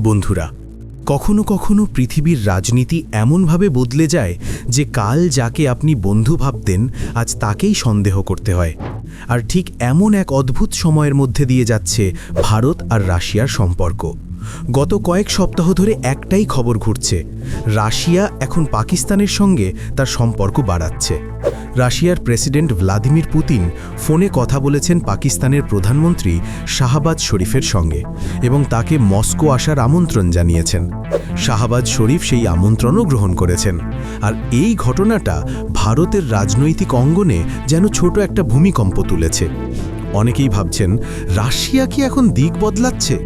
বন্ধুরা, কখনো কখনো পৃথিবীর রাজনীতি এমনভাবে বদলে যায় যে কাল যাকে আপনি বন্ধু ভাবতেন, আজ তাকেই সন্দেহ করতে হয়। আর ঠিক এমন এক অদ্ভুত সময়ের মধ্যে দিয়ে যাচ্ছে ভারত আর রাশিয়ার সম্পর্ক। গত কয়েক সপ্তাহ ধরে একটাই খবর ঘুরছে। রাশিয়া এখন পাকিস্তানের সঙ্গে তার সম্পর্ক বাড়াচ্ছে। রাশিয়ার প্রেসিডেন্ট ভ্লাদিমির পুতিন ফোনে কথা বলেছেন পাকিস্তানের প্রধানমন্ত্রী শাহাবাজ শরীফের সঙ্গে এবং তাকে মস্কো আসার আমন্ত্রণ জানিয়েছেন। শাহাবাজ শরীফ সেই আমন্ত্রণও গ্রহণ করেছেন। আর এই ঘটনাটা ভারতের রাজনৈতিক অঙ্গনে যেন ছোট একটা ভূমিকম্প তুলেছে। অনেকেই ভাবছেন, রাশিয়া কি এখন দিক বদলাচ্ছে?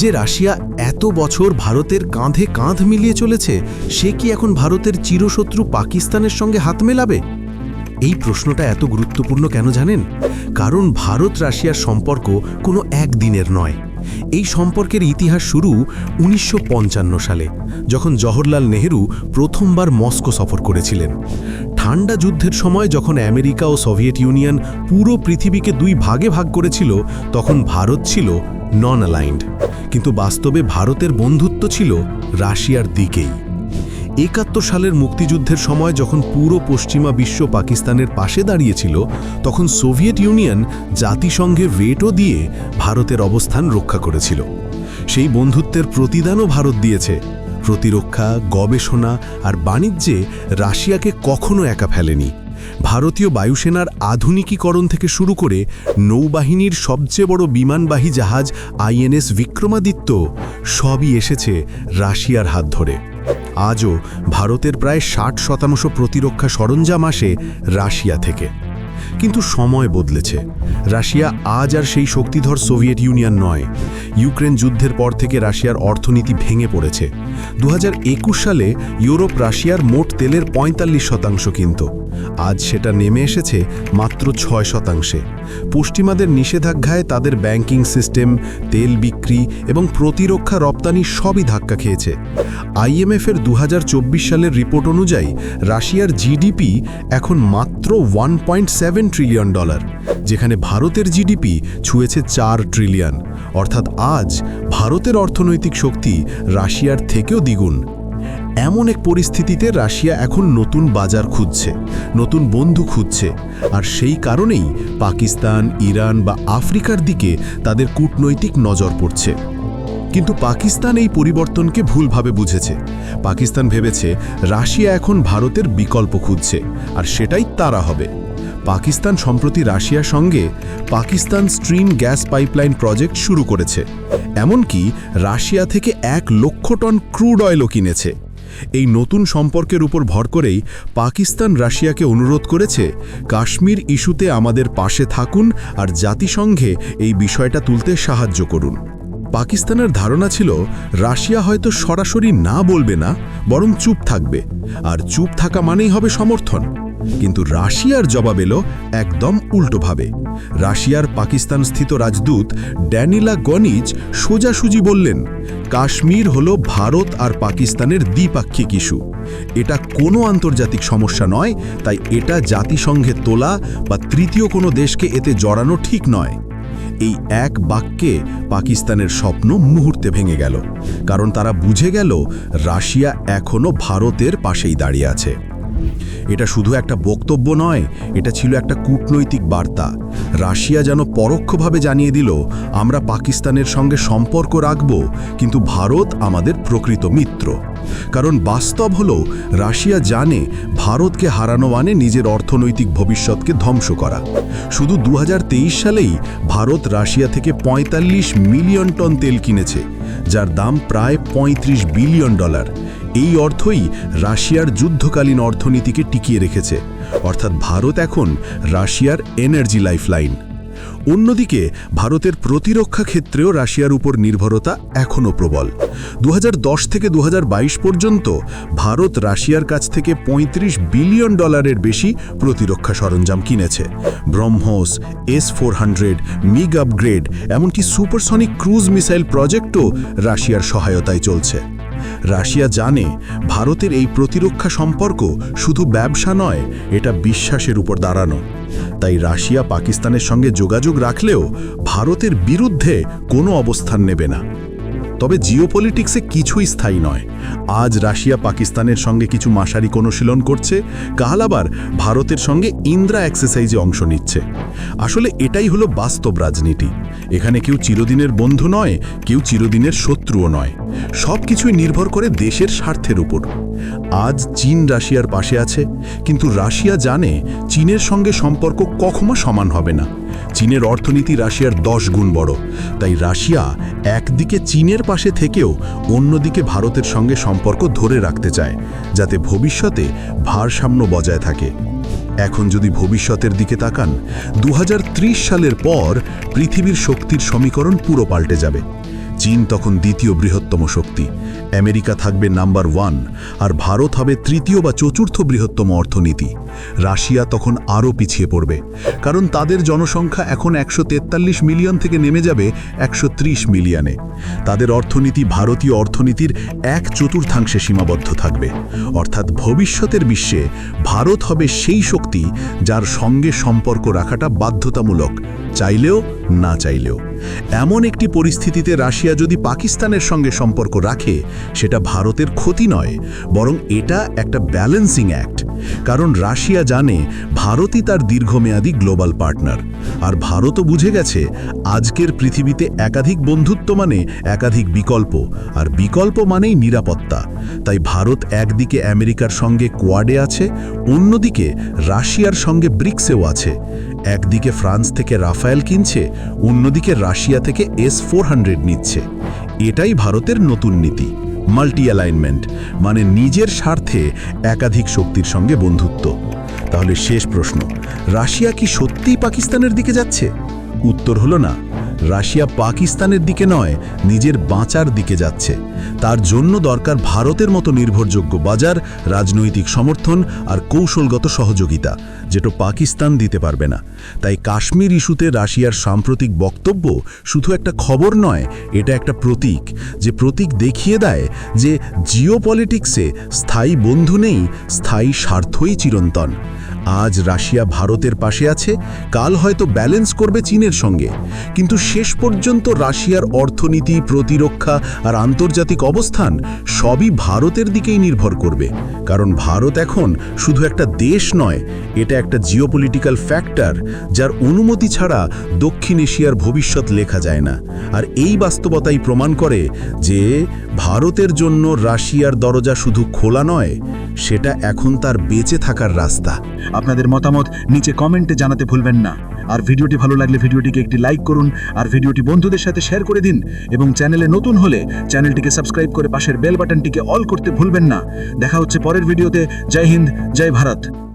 যে রাশিয়া এত বছর ভারতের কাঁধে কাঁধ মিলিয়ে চলেছে, সে কি এখন ভারতের চিরশত্রু পাকিস্তানের সঙ্গে হাত মেলাবে? এই প্রশ্নটা এত গুরুত্বপূর্ণ কেন জানেন? কারণ ভারত রাশিয়ার সম্পর্ক কোনো একদিনের নয়। এই সম্পর্কের ইতিহাস শুরু উনিশশো পঞ্চান্ন সালে, যখন জওহরলাল নেহরু প্রথমবার মস্কো সফর করেছিলেন। ঠান্ডা যুদ্ধের সময় যখন আমেরিকা ও সোভিয়েত ইউনিয়ন পুরো পৃথিবীকে দুই ভাগে ভাগ করেছিল, তখন ভারত ছিল নন অ্যালাইন্ড কিন্তু বাস্তবে ভারতের বন্ধুত্ব ছিল রাশিয়ার দিকেই। একাত্তর সালের মুক্তিযুদ্ধের সময় যখন পুরো পশ্চিমা বিশ্ব পাকিস্তানের পাশে দাঁড়িয়েছিল, তখন সোভিয়েত ইউনিয়ন জাতিসংঘে ভেটো দিয়ে ভারতের অবস্থান রক্ষা করেছিল। সেই বন্ধুত্বের প্রতিদানও ভারত দিয়েছে। প্রতিরক্ষা, গবেষণা আর বাণিজ্যে রাশিয়াকে কখনো একা ফেলেনি। ভারতীয় বায়ুসেনার আধুনিকীকরণ থেকে শুরু করে নৌবাহিনীর সবচেয়ে বড় বিমানবাহী জাহাজ আইএনএস বিক্রমাদিত্য সবই এসেছে রাশিয়ার হাত ধরে। আজও ভারতের প্রায় ষাট শতাংশ প্রতিরক্ষা সরঞ্জাম আসে রাশিয়া থেকে। কিন্তু সময় বদলেছে। রাশিয়া আজ আর সেই শক্তিধর সোভিয়েত ইউনিয়ন নয়। ইউক্রেন যুদ্ধের পর থেকে রাশিয়ার অর্থনীতি ভেঙে পড়েছে। দু হাজার একুশ সালে ইউরোপ রাশিয়ার মোট তেলের পঁয়তাল্লিশ শতাংশ কিনত। আজ সেটা নেমে এসেছে মাত্র ছয় শতাংশে। পশ্চিমাদের নিষেধাজ্ঞায় তাদের ব্যাংকিং সিস্টেম, তেল বিক্রি এবং প্রতিরক্ষা রপ্তানি সবই ধাক্কা খেয়েছে। আইএমএফের দু হাজার চব্বিশ সালের রিপোর্ট অনুযায়ী রাশিয়ার জিডিপি এখন মাত্র ওয়ান ট্রিলিয়ন ডলার, যেখানে ভারতের জিডিপি ছুঁয়েছে চার ট্রিলিয়ন। অর্থাৎ আজ ভারতের অর্থনৈতিক শক্তি রাশিয়ার থেকেও দ্বিগুণ। এমন এক পরিস্থিতিতে রাশিয়া এখন নতুন বাজার খুঁজছে, নতুন বন্ধু খুঁজছে, আর সেই কারণেই পাকিস্তান, ইরান বা আফ্রিকার দিকে তাদের কূটনৈতিক নজর পড়ছে। কিন্তু পাকিস্তান এই পরিবর্তনকে ভুলভাবে বুঝেছে। পাকিস্তান ভেবেছে রাশিয়া এখন ভারতের বিকল্প খুঁজছে, আর সেটাই তারা হবে। পাকিস্তান সম্প্রতি রাশিয়ার সঙ্গে Pakistan stream gas pipeline project শুরু করেছে। এমনকি রাশিয়া থেকে এক লক্ষ টন ক্রুড অয়েলও কিনেছে। এই নতুন সম্পর্কের উপর ভর করেই পাকিস্তান রাশিয়াকে অনুরোধ করেছে, কাশ্মীর ইস্যুতে আমাদের পাশে থাকুন আর জাতিসংঘে এই বিষয়টা তুলতে সাহায্য করুন। পাকিস্তানের ধারণা ছিল, রাশিয়া হয়তো সরাসরি না বলবে না, বরং চুপ থাকবে। আর চুপ থাকা মানেই হবে সমর্থন। কিন্তু রাশিয়ার জবাব এলো একদম উল্টোভাবে। রাশিয়ার পাকিস্তানস্থিত রাজদূত ড্যানিলা গনিজ সোজাসুজি বললেন, কাশ্মীর হল ভারত আর পাকিস্তানের দ্বিপাক্ষিক ইস্যু। এটা কোনো আন্তর্জাতিক সমস্যা নয়, তাই এটা জাতিসংঘে তোলা বা তৃতীয় কোনো দেশকে এতে জড়ানো ঠিক নয়। এই এক বাক্যে পাকিস্তানের স্বপ্ন মুহূর্তে ভেঙে গেল, কারণ তারা বুঝে গেল রাশিয়া এখনও ভারতের পাশেই দাঁড়িয়ে আছে। এটা শুধু একটা বক্তব্য নয়, এটা ছিল একটা কূটনৈতিক বার্তা। রাশিয়া যেন পরোক্ষভাবে জানিয়ে দিল, আমরা পাকিস্তানের সঙ্গে সম্পর্ক রাখব, কিন্তু ভারত আমাদের প্রকৃত মিত্র। কারণ বাস্তব হল, রাশিয়া জানে ভারতকে হারানো মানে নিজের অর্থনৈতিক ভবিষ্যৎকে ধ্বংস করা। শুধু দু হাজার তেইশ সালেই ভারত রাশিয়া থেকে ৪৫ মিলিয়ন টন তেল কিনেছে, যার দাম প্রায় ৩৫ বিলিয়ন ডলার। এই অর্থই রাশিয়ার যুদ্ধকালীন অর্থনীতিকে টিকিয়ে রেখেছে। অর্থাৎ ভারত এখন রাশিয়ার এনার্জি লাইফলাইন অন্যদিকে, ভারতের প্রতিরক্ষা ক্ষেত্রেও রাশিয়ার উপর নির্ভরতা এখনও প্রবল। দু হাজার দশ থেকে দুহাজার বাইশ পর্যন্ত ভারত রাশিয়ার কাছ থেকে ৩৫ বিলিয়ন ডলারের বেশি প্রতিরক্ষা সরঞ্জাম কিনেছে। BrahMos, S four hundred, MiG upgrade, এমনকি সুপারসনিক ক্রুজ মিসাইল প্রজেক্টও রাশিয়ার সহায়তায় চলছে। রাশিয়া জানে ভারতের এই প্রতিরক্ষা সম্পর্ক শুধু ব্যবসা নয়, এটা বিশ্বাসের উপর দাঁড়ানো। তাই রাশিয়া পাকিস্তানের সঙ্গে যোগাযোগ রাখলেও ভারতের বিরুদ্ধে কোনো অবস্থান নেবে না। তবে জিওপলিটিক্সে কিছুই স্থায়ী নয়। আজ রাশিয়া পাকিস্তানের সঙ্গে কিছু মাসারিক অনুশীলন করছে, কাল আবার ভারতের সঙ্গে ইন্দ্রা এক্সারসাইজে অংশ নিচ্ছে। আসলে এটাই হলো বাস্তব রাজনীতি। এখানে কেউ চিরদিনের বন্ধু নয়, কেউ চিরদিনের শত্রুও নয়। সব কিছুই নির্ভর করে দেশের স্বার্থের উপর। আজ চীন রাশিয়ার পাশে আছে, কিন্তু রাশিয়া জানে চীনের সঙ্গে সম্পর্ক কখনো সমান হবে না। চীনের অর্থনীতি রাশিয়ার দশ গুণ বড়, তাই রাশিয়া একদিকে চীনের পাশে থেকেও অন্যদিকে ভারতের সঙ্গে সম্পর্ক ধরে রাখতে চায়, যাতে ভবিষ্যতে ভারসাম্য বজায় থাকে। এখন যদি ভবিষ্যতের দিকে তাকান দু হাজার ত্রিশ সালের পর পৃথিবীর শক্তির সমীকরণ পুরো পাল্টে যাবে। চীন তখন দ্বিতীয় বৃহত্তম শক্তি। আমেরিকা থাকবে নাম্বার ওয়ান, আর ভারত হবে তৃতীয় বা চতুর্থ বৃহত্তম অর্থনীতি। রাশিয়া তখন আরও পিছিয়ে পড়বে, কারণ তাদের জনসংখ্যা এখন একশো তেতাল্লিশ মিলিয়ন থেকে নেমে যাবে একশো ত্রিশ মিলিয়নে। তাদের অর্থনীতি ভারতীয় অর্থনীতির এক চতুর্থাংশে সীমাবদ্ধ থাকবে। অর্থাৎ ভবিষ্যতের বিশ্বে ভারত হবে সেই শক্তি যার সঙ্গে সম্পর্ক রাখাটা বাধ্যতামূলক, চাইলেও না চাইলেও। এমন একটি পরিস্থিতিতে রাশিয়া যদি পাকিস্তানের সঙ্গে সম্পর্ক রাখে, সেটা ভারতের ক্ষতি নয়, বরং এটা একটা ব্যালেন্সিং অ্যাক্ট। কারণ রাশিয়া জানে ভারতই তার দীর্ঘমেয়াদী গ্লোবাল পার্টনার। আর ভারতও বুঝে গেছে, আজকের পৃথিবীতে একাধিক বন্ধুত্ব মানে একাধিক বিকল্প, আর বিকল্প মানেই নিরাপত্তা। তাই ভারত একদিকে আমেরিকার সঙ্গে কোয়াডে আছে, অন্যদিকে রাশিয়ার সঙ্গে ব্রিক্সেও আছে। একদিকে ফ্রান্স থেকে রাফায়েল কিনছে, অন্যদিকে রাশিয়া থেকে এস ফোর নিচ্ছে। এটাই ভারতের নতুন নীতি মাল্টি অ্যালাইনমেন্ট মানে নিজের স্বার্থে একাধিক শক্তির সঙ্গে বন্ধুত্ব। তাহলে শেষ প্রশ্ন, রাশিয়া কি সত্যিই পাকিস্তানের দিকে যাচ্ছে? উত্তর হলো না। রাশিয়া পাকিস্তানের দিকে নয়, নিজের বাঁচার দিকে যাচ্ছে। তার জন্য দরকার ভারতের মতো নির্ভরযোগ্য বাজার, রাজনৈতিক সমর্থন আর কৌশলগত সহযোগিতা, যেটা পাকিস্তান দিতে পারবে না। তাই কাশ্মীর ইস্যুতে রাশিয়ার সাম্প্রতিক বক্তব্য শুধু একটা খবর নয়, এটা একটা প্রতীক, যে প্রতীক দেখিয়ে দেয় যে জিওপলিটিক্সে স্থায়ী বন্ধু নেই, স্থায়ী স্বার্থই চিরন্তন। আজ রাশিয়া ভারতের পাশে আছে, কাল হয়তো ব্যালেন্স করবে চীনের সঙ্গে। কিন্তু শেষ পর্যন্ত রাশিয়ার অর্থনীতি, প্রতিরক্ষা আর আন্তর্জাতিক অবস্থান সবই ভারতের দিকেই নির্ভর করবে। কারণ ভারত এখন শুধু একটা দেশ নয়, এটা একটা জিওপলিটিক্যাল ফ্যাক্টর যার অনুমতি ছাড়া দক্ষিণ এশিয়ার ভবিষ্যৎ লেখা যায় না। আর এই বাস্তবতাই প্রমাণ করে যে ভারতের জন্য রাশিয়ার দরজা শুধু খোলা নয়, সেটা এখন তার বেঁচে থাকার রাস্তা। আপনাদের মতামত নিচে কমেন্টে জানাতে ভুলবেন না। আর ভিডিওটি ভালো লাগলে ভিডিওটিকে একটি লাইক করুন, আর ভিডিওটি বন্ধুদের সাথে শেয়ার করে দিন, এবং চ্যানেলে নতুন হলে চ্যানেলটিকে সাবস্ক্রাইব করে পাশের বেল বাটনটিকে অল করতে ভুলবেন না। দেখা হচ্ছে পরের ভিডিওতে। জয় হিন্দ, জয় ভারত।